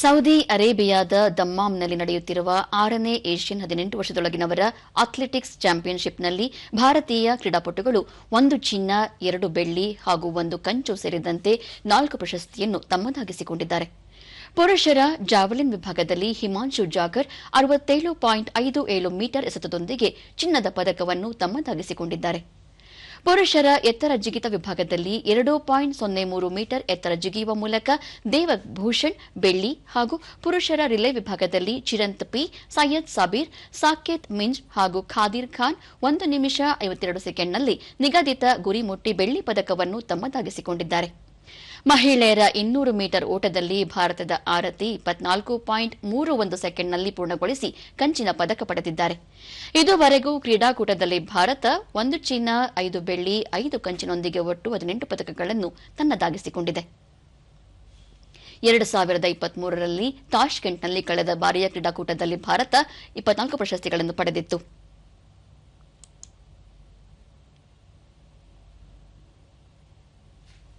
Saudi ಅರೇಬಿಯಾದ ದಮ್ಮಾಂನಲ್ಲಿ ನಡೆಯುತ್ತಿರುವ ಆರನೇ ಏಷ್ಯನ್ ಹದಿನೆಂಟು ವರ್ಷದೊಳಗಿನವರ ಅಥ್ಲೆಟಿಕ್ಸ್ ಚಾಂಪಿಯನ್ಶಿಪ್ನಲ್ಲಿ ಭಾರತೀಯ ಕ್ರೀಡಾಪಟುಗಳು ಒಂದು ಚಿನ್ನ, ಎರಡು ಬೆಳ್ಳಿ ಹಾಗೂ ಒಂದು ಕಂಚು ಸೇರಿದಂತೆ ನಾಲ್ಕು ಪ್ರಶಸ್ತಿಯನ್ನು ತಮ್ಮದಾಗಿಸಿಕೊಂಡಿದ್ದಾರೆ. ಪುರುಷರ ಜಾವಲಿನ್ ವಿಭಾಗದಲ್ಲಿ ಹಿಮಾಂಶು ಜಾಗರ್ ಅರವತ್ತೇಳು ಪಾಯಿಂಟ್ ಐದು ಏಳು ಮೀಟರ್ ಎಸೆತದೊಂದಿಗೆ ಚಿನ್ನದ ಪದಕವನ್ನು ತಮ್ಮದಾಗಿಸಿಕೊಂಡಿದ್ದಾರೆ. ಪುರುಷರ ಎತ್ತರ ಜಿಗಿತ ವಿಭಾಗದಲ್ಲಿ ಎರಡು ಪಾಯಿಂಟ್ ಸೊನ್ನೆ ಮೂರು ಮೀಟರ್ ಎತ್ತರ ಜಿಗಿಯುವ ಮೂಲಕ ದೇವಭೂಷಣ್, ಬೆಳ್ಳಿ ಹಾಗೂ ಪುರುಷರ ರಿಲೇ ವಿಭಾಗದಲ್ಲಿ ಚಿರಂತ್ ಪಿ, ಸೈಯದ್ ಸಾಬೀರ್, ಸಾಕೇತ್ ಮಿಂಜ್ ಹಾಗೂ ಖಾದಿರ್ ಖಾನ್ ಒಂದು ನಿಮಿಷ ಐವತ್ತೆರಡು ಸೆಕೆಂಡ್ನಲ್ಲಿ ನಿಗದಿತ ಗುರಿ ಮುಟ್ಟಿ ಬೆಳ್ಳಿ ಪದಕವನ್ನು ತಮ್ಮದಾಗಿಸಿಕೊಂಡಿದ್ದಾರೆ. ಮಹಿಳೆಯರ ಇನ್ನೂರು ಮೀಟರ್ ಓಟದಲ್ಲಿ ಭಾರತದ ಆರತಿ ಇಪ್ಪತ್ನಾಲ್ಕು ಪಾಯಿಂಟ್ ಮೂರು ಒಂದು ಸೆಕೆಂಡ್ನಲ್ಲಿ ಪೂರ್ಣಗೊಳಿಸಿ ಕಂಚಿನ ಪದಕ ಪಡೆದಿದ್ದಾರೆ. ಇದುವರೆಗೂ ಕ್ರೀಡಾಕೂಟದಲ್ಲಿ ಭಾರತ ಒಂದು ಚಿನ್ನ, ಐದು ಬೆಳ್ಳಿ, ಐದು ಕಂಚಿನೊಂದಿಗೆ ಒಟ್ಟು ಹದಿನೆಂಟು ಪದಕಗಳನ್ನು ತನ್ನದಾಗಿಸಿಕೊಂಡಿದೆ. ಎರಡು ಸಾವಿರದ ಇಪ್ಪತ್ಮೂರರಲ್ಲಿ ತಾಷ್ಕೆಂಟ್ನಲ್ಲಿ ಕಳೆದ ಬಾರಿಯ ಕ್ರೀಡಾಕೂಟದಲ್ಲಿ ಭಾರತ ಇಪ್ಪತ್ನಾಲ್ಕು ಪ್ರಶಸ್ತಿಗಳನ್ನು ಪಡೆದಿತ್ತು.